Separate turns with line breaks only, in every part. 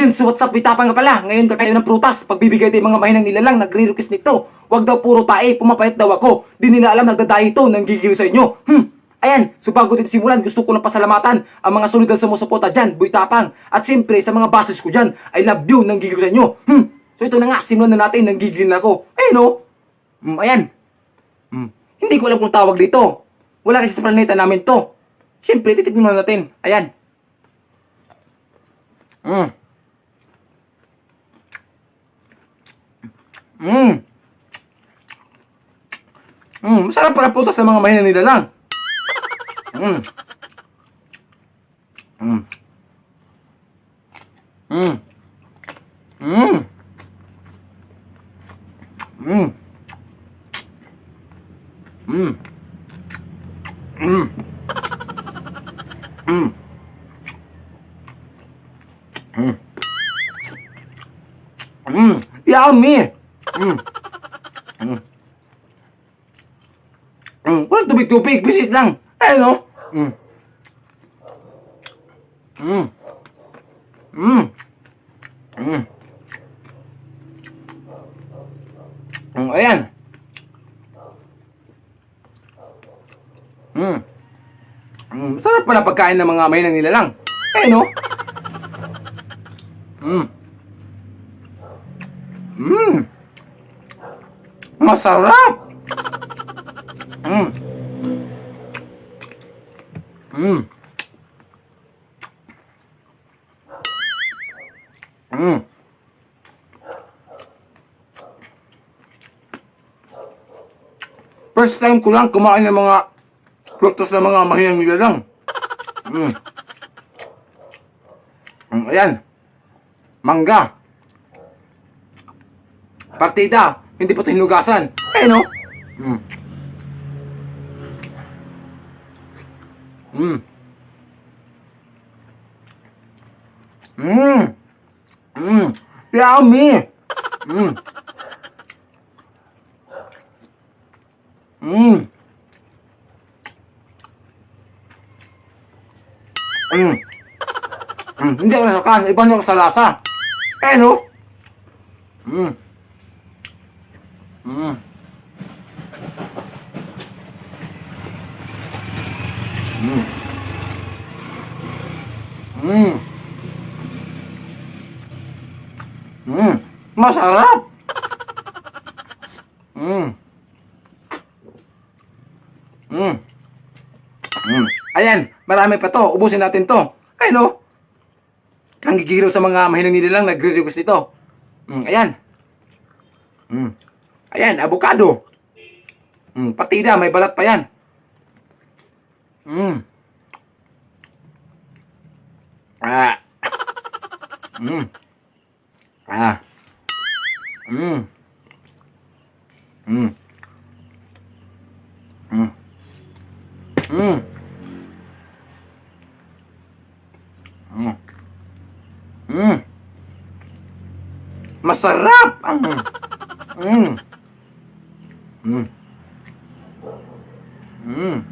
Jin, so what's up? Bitapang nga pala. Ngayon kakayo ng prutas. Pagbibigay tayo mga mahinang nilalang, nagre-request nito. Huwag daw puro tae, pumapayat daw ako. Di nila alam nagdadahi ito, nang gigil sa inyo. Hmm. Ayan, so bago dito simulan, gusto ko lang pasalamatan ang mga sunod na sumusuporta dyan, Boy. At siyempre, sa mga bases ko dyan, I love you, nang gigil sa inyo. Hmm. So ito na nga, simulan na natin, nang gigil na ako. Ayun o. Hmm, ayan. Hmm. Hindi ko alam kung tawag dito. Wala kasi sa planeta namin to. Siyempre, titipin muna natin. Ayan. Mm. Mm. Mm, masarap pala putas ng mga mahina nila lang. Mm. Mm. Mm. Mm. Mm. Mm. Mm. Mm. Mm. Mm. Yummy. Mm. Mm. Mm. Walang tubig-tubig. Bisit lang. Ayun o. Mm. Mm. Mm. Mm. Mm. Ayan. Mm. Mm. Sarap pala pagkain ng mga may nila lang. Ayun o. Mm. Mm. Masarap. Mm. Mm. Mm. First time ko lang kumain ng mga prutas ng mga mahiyang lang. Mm. Mm, ayan. Mangga. Partida. Hindi pa ito hinugasan. Eh, no? Mm. Mm. Mm. Mm. Yummy. Mm. Mm. Mm. Mm. Hindi ako nasakan. Iba na ako sa lasa. Eh, no? Mm. Mm. Mm. Mm. Mm. Masarap. Mm. Mm. Mm. Ayan, marami pa to. Ubusin natin to. Ayun no. Ang gigiro sa mga mahinang nila lang nagre-request nito. Mm, ayan. Mm. Ayan, avocado. Mm, partida, may balat pa yan. Mm. Ah. Mm. Ah. Mm. Mm. Mm. Mm. Mm. Mm. Masarap! Mm. Mm. Mm. Mm.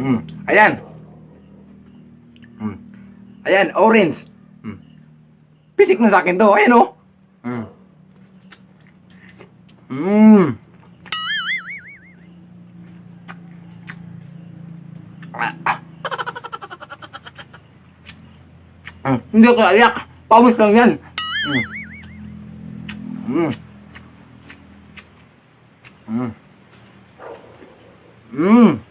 Mm. Ayan. Mm. Ayan, orange. Mm. Pisik na sa akin to. Ayan oh. Mm. Mm. Ah. Mm. Hindi ako ayak. Pawis lang yan. Mm. Mm. Mm. Mm.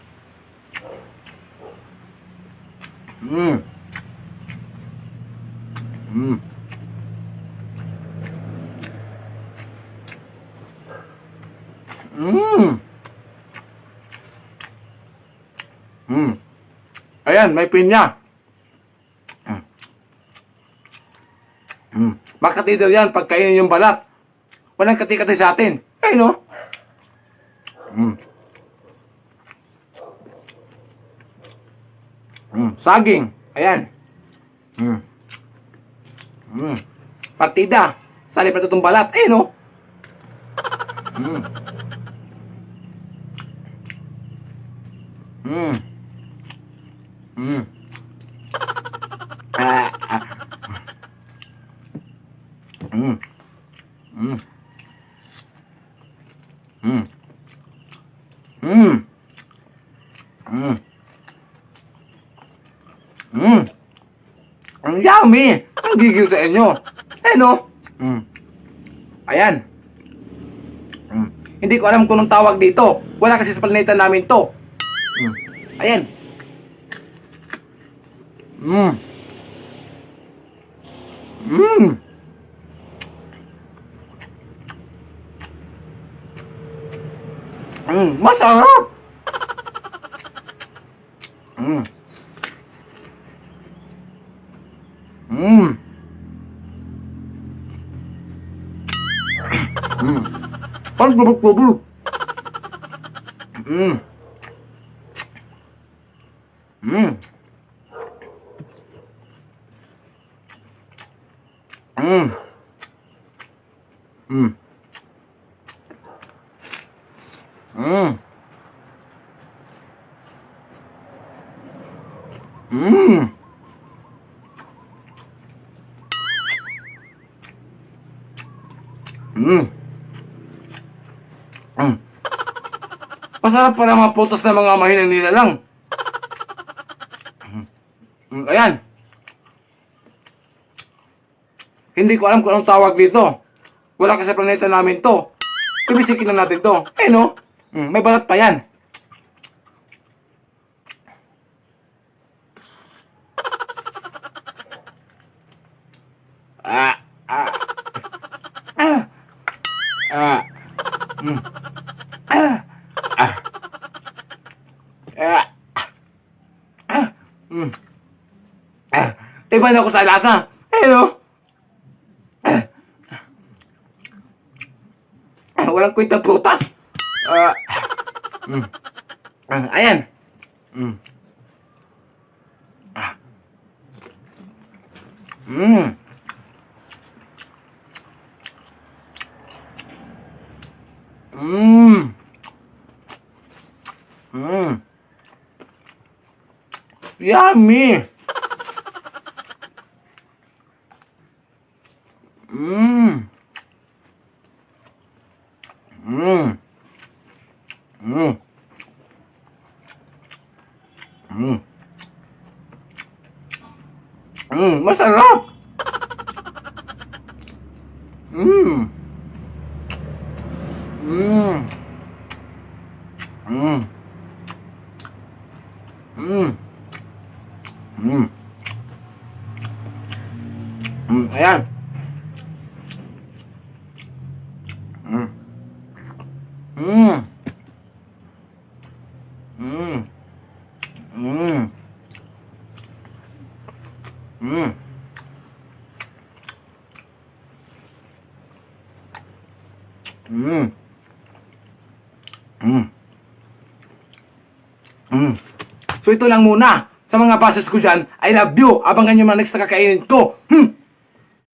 Mm. Mm. Mm. Mm. Ayan, may pinya. Mm. Mm. Makati daw yan pag kainin yung balat. Walang kati-kati sa atin. Ay, no? Mm. Mm. Saging. Ayan. Mm. Mm. Partida. Sali pa ito itong balat. Ay, no? Mm. Mm. Mm. Ah, ah. Mm. Mm. Mm. Mm. Mm. Mm. Ang yummy! Ang gigil sa inyo. Eh no? Mm. Ayan. Mm. Hindi ko alam kung anong tawag dito. Wala kasi sa planeta namin to. Mm. Ayan. Mm. Mm. Mm, masarap! Mm. Mm. Mm. Parang bubuk-bubuk. Mm. Mm. Mm. Mm. Mm. Mm. Masarap pala mga putos ng mga mahinang nila lang. Mm, ayan. Hindi ko alam kung anong tawag dito. Wala kasi planeta namin to. Kumisikin na natin to. Eh no? Mm, may balat pa yan. Ah, ah, ah, ah, mm, ah, ah, ah, ah, mm, ah, ako sa lasa. Eh no? Ah, ah, walang kwenta prutas. Ah, ah, ayan. Mm. Ah. Mm. Yummy. Mmm. Mmm. Mmm. Mmm. Mmm, masarap. Mmm. Mmm. Mmm. Mmm. Mmm, ayan. Mmm. Mmm. Mmm. Mmm. Mmm. Mmm. Mm. Mm. So ito lang muna. Sa mga bases ko dyan, I love you. Abangan nyo mga next na kakainin ko.